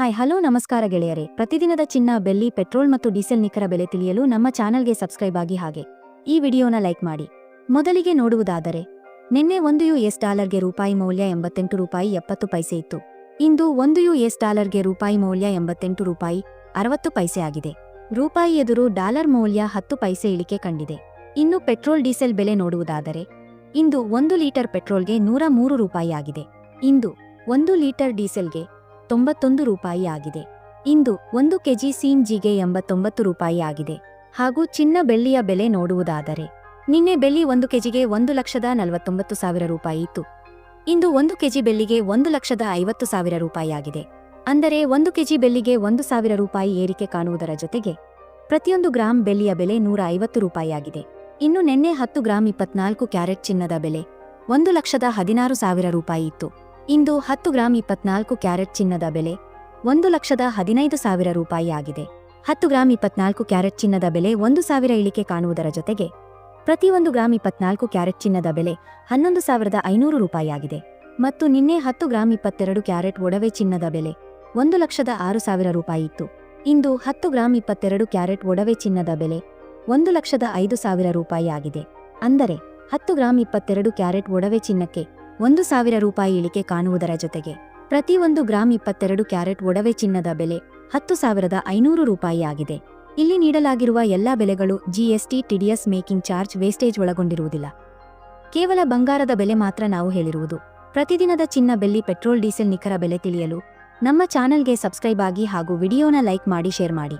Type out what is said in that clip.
Hi, hello, ನಮಸ್ಕಾರ ಗೆಳೆಯರೆ. ಪ್ರತಿದಿನದ ಚಿನ್ನ, ಬೆಳ್ಳಿ, ಪೆಟ್ರೋಲ್ ಮತ್ತು ಡೀಸೆಲ್ ನಿಖರ ಬೆಲೆ ತಿಳಿಯಲು ನಮ್ಮ ಚಾನಲ್ಗೆ ಸಬ್ಸ್ಕ್ರೈಬ್ ಆಗಿ ಹಾಗೆ. ಈ ವಿಡಿಯೋನ ಲೈಕ್ ಮಾಡಿ. ಮೊದಲಿಗೆ ನೋಡುವುದಾದರೆ, ನಿನ್ನೆ ಒಂದು ಯು ಎಸ್ ಡಾಲರ್ಗೆ ರೂಪಾಯಿ ಮೌಲ್ಯ ಎಂಬತ್ತೆಂಟು ರೂಪಾಯಿ ಎಪ್ಪತ್ತು ಪೈಸೆ ಇತ್ತು. ಇಂದು ಒಂದು ಯು ಎಸ್ ಡಾಲರ್ಗೆ ರೂಪಾಯಿ ಮೌಲ್ಯ ಎಂಬತ್ತೆಂಟು ರೂಪಾಯಿ ಅರವತ್ತು ಪೈಸೆ ಆಗಿದೆ. ರೂಪಾಯಿ ಎದುರು ಡಾಲರ್ ಮೌಲ್ಯ ಹತ್ತು ಪೈಸೆ ಇಳಿಕೆ ಕಂಡಿದೆ. ಇನ್ನು ಪೆಟ್ರೋಲ್, ಡೀಸೆಲ್ ಬೆಲೆ ನೋಡುವುದಾದರೆ, ಇಂದು ಒಂದು ಲೀಟರ್ ಪೆಟ್ರೋಲ್ಗೆ ನೂರ ಮೂರು ರೂಪಾಯಿ ಆಗಿದೆ. ಇಂದು ಒಂದು ಲೀಟರ್ ಡೀಸೆಲ್ಗೆ ತೊಂಬತ್ತೊಂದು ರೂಪಾಯಿ ಆಗಿದೆ. ಇಂದು ಒಂದು ಕೆಜಿ ಜಿಗೆ ಎಂಬತ್ತೊಂಬತ್ತು ರೂಪಾಯಿ ಆಗಿದೆ. ಹಾಗೂ ಚಿನ್ನ ಬೆಳ್ಳಿಯ ಬೆಲೆ ನೋಡುವುದಾದರೆ, ನಿನ್ನೆ ಬೆಳ್ಳಿ ಒಂದು ಕೆಜಿಗೆ ಒಂದು ಲಕ್ಷದ ನಲವತ್ತೊಂಬತ್ತು ಸಾವಿರ ರೂಪಾಯಿ ಇತ್ತು. ಇಂದು ಒಂದು ಕೆಜಿ ಬೆಳ್ಳಿಗೆ ಒಂದು ಲಕ್ಷದ ಐವತ್ತು ಸಾವಿರ ರೂಪಾಯಿ ಆಗಿದೆ. ಅಂದರೆ ಒಂದು ಕೆಜಿ ಬೆಳ್ಳಿಗೆ ಒಂದು ಸಾವಿರ ರೂಪಾಯಿ ಏರಿಕೆ ಕಾಣುವುದರ ಜೊತೆಗೆ, ಪ್ರತಿಯೊಂದು ಗ್ರಾಂ ಬೆಳ್ಳಿಯ ಬೆಲೆ ನೂರ ಐವತ್ತು ರೂಪಾಯಿ ಆಗಿದೆ. ಇನ್ನು ನಿನ್ನೆ ಹತ್ತು ಗ್ರಾಂ ಇಪ್ಪತ್ನಾಲ್ಕು ಕ್ಯಾರೆಟ್ ಚಿನ್ನದ ಬೆಲೆ ಒಂದು ಲಕ್ಷದ ಹದಿನಾರು ಸಾವಿರ ರೂಪಾಯಿ ಇತ್ತು. ಇಂದು ಹತ್ತು ಗ್ರಾಂ ಇಪ್ಪತ್ನಾಲ್ಕು ಕ್ಯಾರೆಟ್ ಚಿನ್ನದ ಬೆಲೆ, ಒಂದು ಲಕ್ಷದ ಹದಿನೈದು ಸಾವಿರ ರೂಪಾಯಿ ಆಗಿದೆ. ಹತ್ತು ಗ್ರಾಂ ಇಪ್ಪತ್ನಾಲ್ಕು ಕ್ಯಾರೆಟ್ ಚಿನ್ನದ ಬೆಲೆ ಒಂದು ಸಾವಿರ ಇಳಿಕೆ ಕಾಣುವುದರ ಜೊತೆಗೆ, ಪ್ರತಿಯೊಂದು ಗ್ರಾಂ ಇಪ್ಪತ್ನಾಲ್ಕು ಕ್ಯಾರೆಟ್ ಚಿನ್ನದ ಬೆಲೆ ಹನ್ನೊಂದು ಸಾವಿರದ ಐನೂರು ರೂಪಾಯಿ ಆಗಿದೆ. ಮತ್ತು ನಿನ್ನೆ ಹತ್ತು ಗ್ರಾಂ ಇಪ್ಪತ್ತೆರಡು ಕ್ಯಾರೆಟ್ ಒಡವೆ ಚಿನ್ನದ ಬೆಲೆ, ಒಂದು ಲಕ್ಷದ ಆರು ಸಾವಿರ ರೂಪಾಯಿ ಇತ್ತು. ಇಂದು ಹತ್ತು ಗ್ರಾಂ ಇಪ್ಪತ್ತೆರಡು ಕ್ಯಾರೆಟ್ ಒಡವೆ ಚಿನ್ನದ ಬೆಲೆ, ಒಂದು ಲಕ್ಷದ ಐದು ಸಾವಿರ ರೂಪಾಯಿ ಆಗಿದೆ. ಅಂದರೆ, ಹತ್ತು ಗ್ರಾಂ ಇಪ್ಪತ್ತೆರಡು ಕ್ಯಾರೆಟ್ ಒಡವೆ ಚಿನ್ನಕ್ಕೆ ಒಂದು ಸಾವಿರ ರೂಪಾಯಿ ಇಳಿಕೆ ಕಾಣುವುದರ ಜೊತೆಗೆ ಪ್ರತಿಯೊಂದು ಗ್ರಾಂ ಇಪ್ಪತ್ತೆರಡು ಕ್ಯಾರೆಟ್ ಒಡವೆ ಚಿನ್ನದ ಬೆಲೆ ಹತ್ತು ಸಾವಿರದ ಐನೂರು ರೂಪಾಯಿ ಆಗಿದೆ. ಇಲ್ಲಿ ನೀಡಲಾಗಿರುವ ಎಲ್ಲಾ ಬೆಲೆಗಳು GST TDS making charge wastage ಒಳಗೊಂಡಿರುವುದಿಲ್ಲ. ಕೇವಲ ಬಂಗಾರದ ಬೆಲೆ ಮಾತ್ರ ನಾವು ಹೇಳಿರುವುದು. ಪ್ರತಿದಿನದ ಚಿನ್ನ ಬೆಲ್ಲಿ ಪೆಟ್ರೋಲ್, ಡೀಸೆಲ್ ನಿಖರ ಬೆಲೆ ತಿಳಿಯಲು ನಮ್ಮ ಚಾನಲ್ಗೆ ಸಬ್ಸ್ಕ್ರೈಬ್ ಆಗಿ ಹಾಗೂ ವಿಡಿಯೋನ ಲೈಕ್ ಮಾಡಿ, ಶೇರ್ ಮಾಡಿ.